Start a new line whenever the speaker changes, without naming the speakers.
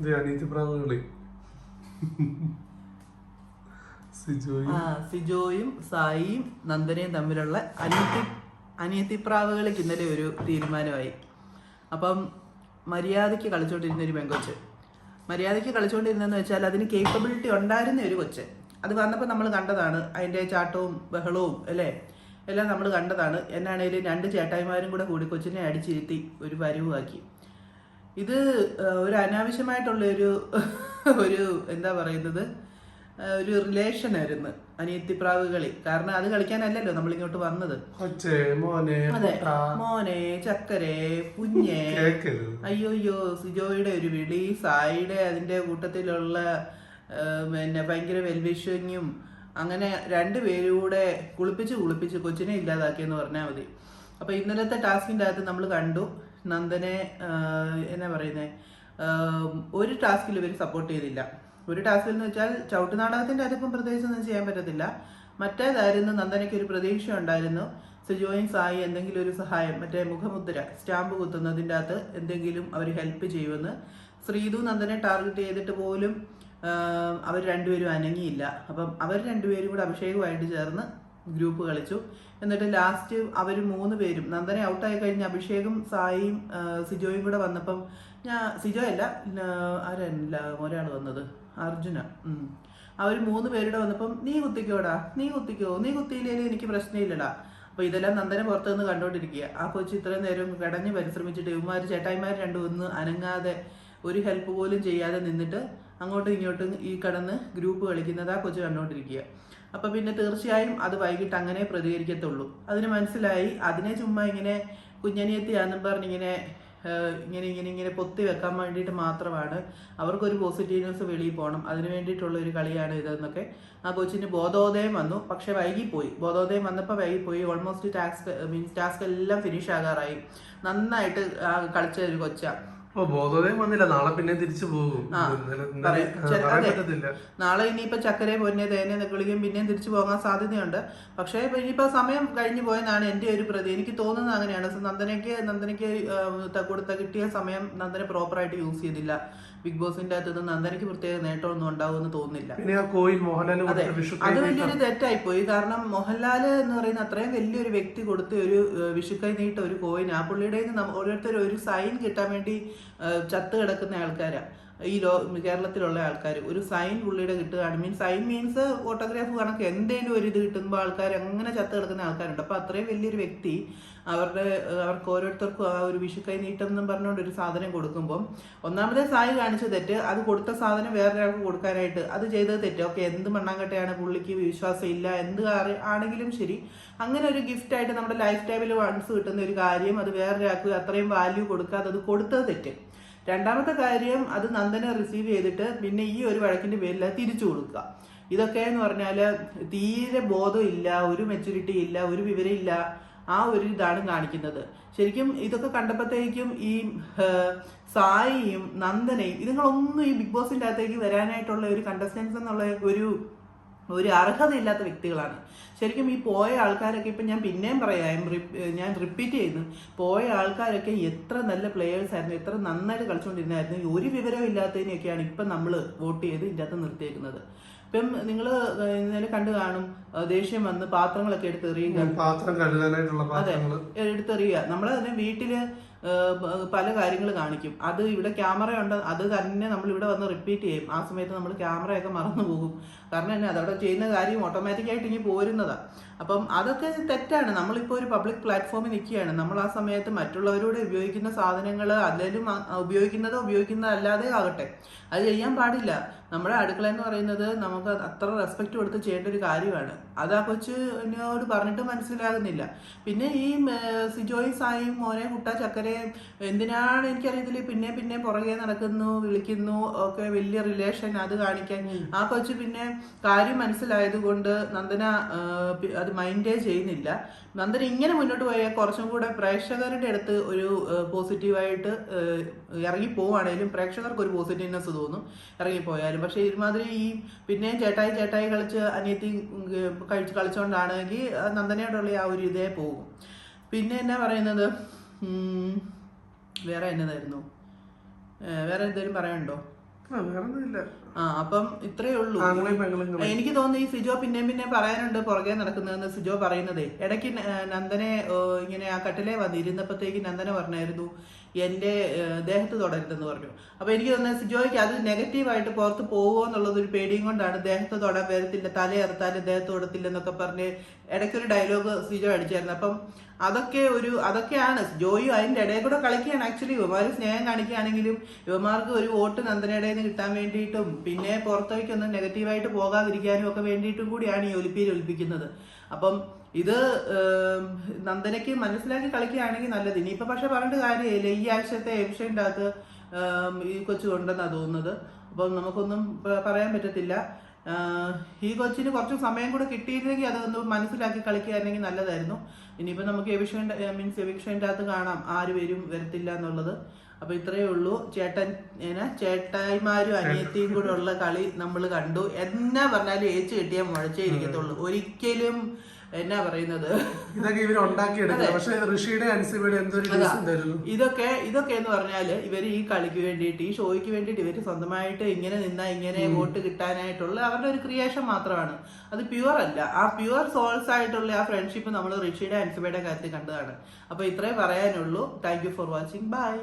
ഇത് പ്രാവുകളി സിജോയി
സായിയും നന്ദനയും തമ്മിലുള്ള അനിയത്തി അനിയത്തിപ്രാവുകൾക്ക് ഇന്നലെ ഒരു തീരുമാനമായി. അപ്പം മര്യാദയ്ക്ക് കളിച്ചുകൊണ്ടിരുന്ന ഒരു പെങ്കൊച്ച് മര്യാദയ്ക്ക് കളിച്ചുകൊണ്ടിരുന്നെന്ന് വെച്ചാൽ അതിന് കേപ്പബിലിറ്റി ഉണ്ടായിരുന്ന ഒരു കൊച്ച്. അത് വന്നപ്പോൾ നമ്മൾ കണ്ടതാണ്. അതിന്റെ ചാട്ടവും ബഹളവും അല്ലേ? എല്ലാം നമ്മൾ കണ്ടതാണ്. എന്നാണേലും രണ്ട് ചേട്ടായിമാരും കൂടെ കൂടി കൊച്ചിനെ അടിച്ചിരുത്തി ഒരു പരുവാക്കി ഇത് ഒരു അനാവശ്യമായിട്ടുള്ള ഒരു ഒരു എന്താ പറയുന്നത് ഒരു റിലേഷൻ ആയിരുന്നു അനിയത്തിപ്രാവ് കളി കാരണം അത് കളിക്കാനല്ലല്ലോ നമ്മൾ ഇങ്ങോട്ട് വന്നത്.
കൊച്ചേ മോനെ
അതെ. മോനെ ചക്കരെ കുഞ്ഞെ
അയ്യോയ്യോ
അയ്യോ അയ്യോ സിജോയുടെ ഒരു വിളി സായിയുടെ അതിന്റെ കൂട്ടത്തിലുള്ള പിന്നെ ഭയങ്കര വെൽവിഷിങ്ങും അങ്ങനെ രണ്ടുപേരും കൂടെ കുളിപ്പിച്ച് കുളിപ്പിച്ച് കൊച്ചിനെ ഇല്ലാതാക്കിയെന്ന് പറഞ്ഞാൽ മതി. അപ്പൊ ഇന്നലത്തെ ടാസ്കിന്റെ അകത്ത് നമ്മൾ കണ്ടു. നന്ദനെ എന്നാ പറയുന്നേ? ഒരു ടാസ്കിൽ ഇവർ സപ്പോർട്ട് ചെയ്തില്ല. ഒരു ടാസ്കിൽ എന്ന് വെച്ചാൽ ചവിട്ട് നാടകത്തിന്റെ അതിപ്പം പ്രത്യേകിച്ച് ഒന്നും ചെയ്യാൻ പറ്റത്തില്ല. മറ്റേതായിരുന്നു നന്ദനയ്ക്ക് ഒരു പ്രതീക്ഷ ഉണ്ടായിരുന്നു. സുജോയും സായി എന്തെങ്കിലും ഒരു സഹായം മറ്റേ മുഖമുദ്ര സ്റ്റാമ്പ് കുത്തുന്നതിന്റെ അകത്ത് എന്തെങ്കിലും അവർ ഹെൽപ്പ് ചെയ്യുമെന്ന് ശ്രീതു നന്ദനെ ടാർഗറ്റ് ചെയ്തിട്ട് പോലും അവർ രണ്ടുപേരും അനങ്ങിയില്ല. അപ്പം അവർ രണ്ടുപേരും കൂടെ അഭിഷേകുമായിട്ട് ചേർന്ന് ഗ്രൂപ്പ് കളിച്ചു. എന്നിട്ട് ലാസ്റ്റ് അവർ മൂന്ന് പേരും നന്ദനെ ഔട്ടായി കഴിഞ്ഞ് അഭിഷേകും സായിയും സിജോയും കൂടെ വന്നപ്പം ഞാൻ സിജോ അല്ല ആരല്ല ഒരാൾ വന്നത് അർജുന. അവർ മൂന്ന് പേരുടെ വന്നപ്പം നീ കുത്തിക്കോടാ നീ കുത്തിക്കോ നീ കുത്തിയില്ലേലും എനിക്ക് പ്രശ്നമില്ലടാ. അപ്പൊ ഇതെല്ലാം നന്ദനെ പുറത്തു നിന്ന് കണ്ടോണ്ടിരിക്കുക. ആ കൊച്ചു ഇത്രയും നേരം കടഞ്ഞ് പരിശ്രമിച്ചിട്ട് ഇവന്മാർ ചേട്ടായിമാർ രണ്ടും ഒന്ന് അനങ്ങാതെ ഒരു ഹെൽപ്പ് പോലും ചെയ്യാതെ നിന്നിട്ട് അങ്ങോട്ടും ഇങ്ങോട്ടും ഈ കടന്ന് ഗ്രൂപ്പ് കളിക്കുന്നത് ആ കൊച്ചു കണ്ടോണ്ടിരിക്കുക. അപ്പൊ പിന്നെ തീർച്ചയായും അത് വൈകിട്ട് അങ്ങനെ പ്രതികരിക്കത്തുള്ളൂ. അതിന് മനസ്സിലായി അതിനെ ചുമ്മാ ഇങ്ങനെ കുഞ്ഞനിയത്തിയാന്നും പറഞ്ഞിങ്ങനെ ഇങ്ങനെ ഇങ്ങനെ ഇങ്ങനെ പൊത്തി വെക്കാൻ വേണ്ടിയിട്ട് മാത്രമാണ് അവർക്കൊരു പോസിറ്റീവ്നെസ് വെളിയിൽ പോകണം അതിന് വേണ്ടിയിട്ടുള്ള ഒരു കളിയാണ് ഇതെന്നൊക്കെ ആ കൊച്ചിന് ബോധോദയം വന്നു. പക്ഷെ വൈകിപ്പോയി. ബോധോദയം വന്നപ്പോൾ വൈകിപ്പോയി. ഓൾമോസ്റ്റ് ടാസ്ക് മീൻസ് ടാസ്ക് എല്ലാം ഫിനിഷ് ആകാറായി. നന്നായിട്ട് കളിച്ച ഒരു കൊച്ചാ.
ഓ ബോധോദയം വന്നില്ല. നാളെ പിന്നെ തിരിച്ചു പോകും.
നാളെ ഇനിയിപ്പോ ചക്കരെ പൊന്നെ തേനെ നെക്കിളിക്കും പിന്നെയും തിരിച്ചു പോകാൻ സാധ്യതയുണ്ട്. പക്ഷേ ഇനിയിപ്പോ സമയം കഴിഞ്ഞു പോയെന്നാണ് എന്റെ ഒരു പ്രതി എനിക്ക് തോന്നുന്നത് അങ്ങനെയാണ്. നന്ദനയ്ക്ക് നന്ദനയ്ക്ക് കൊടുത്ത കിട്ടിയ സമയം നന്ദന പ്രോപ്പറായിട്ട് യൂസ് ചെയ്തില്ല. ബിഗ് ബോസിന്റെ അകത്ത് നിന്ന് നന്ദനയ്ക്ക് പ്രത്യേക നേട്ടമൊന്നും ഉണ്ടാവുമെന്ന് തോന്നുന്നില്ല. അതെ. വലിയൊരു തെറ്റായി പോയി കാരണം മോഹൻലാൽ എന്ന് പറയുന്ന അത്രയും വലിയൊരു വ്യക്തി കൊടുത്ത ഒരു വിഷുക്കൈ നീട്ട ഒരു കോയിൻ ആ പുള്ളിയുടെ ഓരോരുത്തർ ഒരു സൈൻ കിട്ടാൻ വേണ്ടി ചത്ത് കിടക്കുന്ന ആൾക്കാരാ. ഈ ലോ കേരളത്തിലുള്ള ആൾക്കാർ ഒരു സൈൻ പുള്ളിയുടെ കിട്ടുകയാണ്. മീൻസ് സൈൻ മീൻസ് ഫോട്ടോഗ്രാഫ് കണക്ക് എന്തെങ്കിലും ഒരു ഇത് കിട്ടുമ്പോൾ ആൾക്കാർ അങ്ങനെ ചത്ത് കിടക്കുന്ന ആൾക്കാരുണ്ട്. അപ്പോൾ അത്രയും വലിയൊരു വ്യക്തി അവരുടെ അവർക്ക് ഓരോരുത്തർക്കും ആ ഒരു വിഷുക്കൈ നീട്ടം എന്നും പറഞ്ഞുകൊണ്ട് ഒരു സാധനം കൊടുക്കുമ്പോൾ ഒന്നാമത് സായി കാണിച്ച തെറ്റ് അത് കൊടുത്ത സാധനം വേറൊരാൾക്ക് കൊടുക്കാനായിട്ട് അത് ചെയ്തത് തെറ്റ്. ഓക്കെ എന്ത് മണ്ണാങ്കട്ടയാണ് പുള്ളിക്ക് വിശ്വാസം ഇല്ല എന്ത് ആണെങ്കിലും ശരി. അങ്ങനെ ഒരു ഗിഫ്റ്റ് ആയിട്ട് നമ്മുടെ ലൈഫ് ടൈമിൽ വൺസ് കിട്ടുന്ന ഒരു കാര്യം അത് വേറൊരാൾക്ക് അത്രയും വാല്യൂ കൊടുക്കാതെ അത് കൊടുത്തത് തെറ്റ്. രണ്ടാമത്തെ കാര്യം അത് നന്ദനെ റിസീവ് ചെയ്തിട്ട് പിന്നെ ഈ ഒരു വഴക്കിന്റെ പേരിൽ തിരിച്ചു കൊടുക്കുക. ഇതൊക്കെ എന്ന് പറഞ്ഞാൽ തീരെ ബോധമില്ല ഒരു മെച്ചൂരിറ്റി ഇല്ല ഒരു വിവരം ഇല്ല ആ ഒരു ഇതാണ് കാണിക്കുന്നത്. ശരിക്കും ഇതൊക്കെ കണ്ടപ്പോഴത്തേക്കും ഈ സായിയും നന്ദനയും ഇതുങ്ങളൊന്നും ഈ ബിഗ് ബോസിന്റെ അകത്തേക്ക് വരാനായിട്ടുള്ള ഒരു കണ്ടസ്റ്റൻസ് എന്നുള്ള ഒരു ഒരു അർഹതയില്ലാത്ത വ്യക്തികളാണ്. ശരിക്കും ഈ പോയ ആൾക്കാരൊക്കെ ഇപ്പം ഞാൻ പിന്നെയും പറയാം ഞാൻ റിപ്പീറ്റ് ചെയ്യുന്നു. പോയ ആൾക്കാരൊക്കെ എത്ര നല്ല പ്ലെയേഴ്സ് ആയിരുന്നു എത്ര നന്നായിട്ട് കളിച്ചുകൊണ്ടിരുന്നായിരുന്നു ഒരു വിവരവും ഇല്ലാത്തതിനെയൊക്കെയാണ് ഇപ്പം നമ്മൾ വോട്ട് ചെയ്ത് ഇതിന്റെ അകത്ത് നിർത്തിയേക്കുന്നത്. ഇപ്പം നിങ്ങൾ ഇന്നലെ കണ്ടു കാണും ദേഷ്യം വന്ന് പാത്രങ്ങളൊക്കെ എടുത്തെറിയുക. അതെ
പാത്രം കഴുകാനായിട്ടുള്ള പാത്രങ്ങൾ.
എടുത്തെറിയുക. നമ്മൾ വീട്ടിൽ പല കാര്യങ്ങൾ കാണിക്കും. അത് ഇവിടെ ക്യാമറ ഉണ്ട്. അത് തന്നെ നമ്മൾ ഇവിടെ വന്ന് റിപ്പീറ്റ് ചെയ്യും. ആ സമയത്ത് നമ്മൾ ക്യാമറയൊക്കെ മറന്നു പോകും. കാരണം തന്നെ അതവിടെ ചെയ്യുന്ന കാര്യം ഓട്ടോമാറ്റിക്കായിട്ട് ഇനി പോരുന്നതാണ് അപ്പം അതൊക്കെ തെറ്റാണ്. നമ്മളിപ്പോൾ ഒരു പബ്ലിക് പ്ലാറ്റ്ഫോമിൽ നിൽക്കുകയാണ്. നമ്മൾ ആ സമയത്ത് മറ്റുള്ളവരോട് ഉപയോഗിക്കുന്ന സാധനങ്ങൾ അതിലും ഉപയോഗിക്കുന്നത് ഉപയോഗിക്കുന്നതോ ഉപയോഗിക്കുന്നതോ അല്ലാതെ ആകട്ടെ. അത് ചെയ്യാൻ പാടില്ല. നമ്മുടെ അടുക്കള എന്ന് പറയുന്നത് നമുക്ക് അത്ര റെസ്പെക്ട് കൊടുത്ത് ചെയ്യേണ്ട ഒരു കാര്യമാണ്. അത് ആ കൊച്ചിനോട് പറഞ്ഞിട്ട് മനസ്സിലാകുന്നില്ല. പിന്നെ ഈ സിജോയിസായും സിജോയും സായും മോനെ കുട്ട ചക്കരയും എന്തിനാണ് എനിക്കറിയത്തില്ല പിന്നെ പിന്നെ പുറകെ നടക്കുന്നു വിളിക്കുന്നു ഒക്കെ വലിയ റിലേഷൻ അത് കാണിക്കാൻ. ആ കൊച്ചു പിന്നെ കാര്യം മനസ്സിലായത് കൊണ്ട് നന്ദന അത് മൈൻഡേ ചെയ്യുന്നില്ല. നന്ദന ഇങ്ങനെ മുന്നോട്ട് പോയാൽ കുറച്ചും കൂടെ പ്രേക്ഷകരുടെ അടുത്ത് ഒരു പോസിറ്റീവായിട്ട് ഇറങ്ങി പോവുകയാണെങ്കിലും പ്രേക്ഷകർക്ക് ഒരു പോസിറ്റീവ്നെസ് തോന്നും ഇറങ്ങിപ്പോയാലും. പക്ഷേ ഇതുമാതിരി ഈ പിന്നെയും ചേട്ടായി ചേട്ടായി കളിച്ച് അനിയത്തി കഴിച്ച് കളിച്ചോണ്ടാണെങ്കിൽ ആ നന്ദനയോടുള്ള ആ ഒരു ഇതേ പോകും. പിന്നെ എന്നാ പറയുന്നത്? വേറെ എന്നതായിരുന്നു? വേറെ എന്തെങ്കിലും പറയാനുണ്ടോ?
ആ
അപ്പം ഇത്രേ ഉള്ളൂ. എനിക്ക് തോന്നുന്നു ഈ സിജോ പിന്നെയും പിന്നെ പറയാനുണ്ട് പുറകെ നടക്കുന്നതെന്ന് സിജോ പറയുന്നതേ. ഇടയ്ക്ക് നന്ദനെ ഇങ്ങനെ ആ കട്ടിലേ വന്നിരുന്നപ്പോഴത്തേക്ക് നന്ദന പറഞ്ഞായിരുന്നു ഏഹ് ദേഹത്ത് തുടരുതെന്ന് പറഞ്ഞു. അപ്പോൾ എനിക്ക് തോന്നുന്നത് സിജോയ്ക്ക് അത് നെഗറ്റീവായിട്ട് പുറത്ത് പോകുമോ എന്നുള്ളത് ഒരു പേടിയും കൊണ്ടാണ് ദേഹത്ത് തൊടാൻ വരത്തില്ല തലയറുത്താലും ദേഹത്ത് തൊടത്തില്ല എന്നൊക്കെ പറഞ്ഞ് ഇടയ്ക്കൊരു ഡയലോഗ് സിജോ അടിച്ചായിരുന്നു. അപ്പം അതൊക്കെ ഒരു അതൊക്കെയാണ് ജോയി അതിന്റെ ഇടയിൽ കൂടെ കളിക്കുകയാണ് ആക്ച്വലി. യുവമാർ സ്നേഹം കാണിക്കുകയാണെങ്കിലും യുവമാർക്ക് ഒരു വോട്ട് നന്ദനയുടെ കിട്ടാൻ വേണ്ടിയിട്ടും പിന്നെ പുറത്തേക്കൊന്നും നെഗറ്റീവായിട്ട് പോകാതിരിക്കാനും ഒക്കെ വേണ്ടിയിട്ടും കൂടിയാണ് ഈ ഒലിപ്പിയിൽ ഒലിപ്പിക്കുന്നത്. അപ്പം ഇത് നന്ദനയ്ക്ക് മനസ്സിലാക്കി കളിക്കുകയാണെങ്കിൽ നല്ലത്. ഇനിയിപ്പോൾ പക്ഷെ പറഞ്ഞിട്ട് കാര്യമില്ല. ഈ ആഴ്ചത്തെ എപ്പിഷന്റെ അകത്ത് ഈ കൊച്ചു കൊണ്ടെന്നാണ് തോന്നുന്നത്. അപ്പം നമുക്കൊന്നും പറയാൻ പറ്റത്തില്ല. ഈ കൊച്ചിന് കുറച്ച് സമയം കൂടെ കിട്ടിയിരുന്നെങ്കിൽ അതൊന്ന് മനസ്സിലാക്കി കളിക്കുകയായിരുന്നെങ്കിൽ നല്ലതായിരുന്നു. ഇനിയിപ്പോൾ നമുക്ക് എവിഷന്റെ മീൻസ് എവിക്ഷന്റെ അകത്ത് കാണാം. ആര് വരും വരത്തില്ല എന്നുള്ളത്. അപ്പൊ ഇത്രയേ ഉള്ളൂ. ചേട്ടൻ ഏനാ ചേട്ടായിമാരും അനിയത്തിയും കൂടെ ഉള്ള കളി നമ്മൾ കണ്ടു. എന്നാ പറഞ്ഞാലും ഏച്ചു കിട്ടിയാൽ മുഴച്ചേ ഇരിക്കത്തുള്ളൂ. ഒരിക്കലും എന്നാ പറയുന്നത്?
ഇതൊക്കെ ഇവർ പക്ഷെ ഋഷിയുടെ എന്തൊരു
ഇതൊക്കെ ഇതൊക്കെ എന്ന് പറഞ്ഞാൽ ഇവർ ഈ കളിക്ക് വേണ്ടിയിട്ട് ഈ ഷോയ്ക്ക് വേണ്ടിയിട്ട് ഇവർ സ്വന്തമായിട്ട് ഇങ്ങനെ നിന്നാ ഇങ്ങനെ വോട്ട് കിട്ടാനായിട്ടുള്ള അവരുടെ ഒരു ക്രിയേഷൻ മാത്രമാണ്. അത് പ്യുവർ അല്ല. ആ പ്യുവർ സോൾസ് ആയിട്ടുള്ള ആ ഫ്രണ്ട്ഷിപ്പ് നമ്മൾ ഋഷിയുടെ അൻസിബയുടെ കാര്യത്തിൽ കണ്ടതാണ്. അപ്പൊ ഇത്രേ പറയാനുള്ളൂ. Thank you for watching bye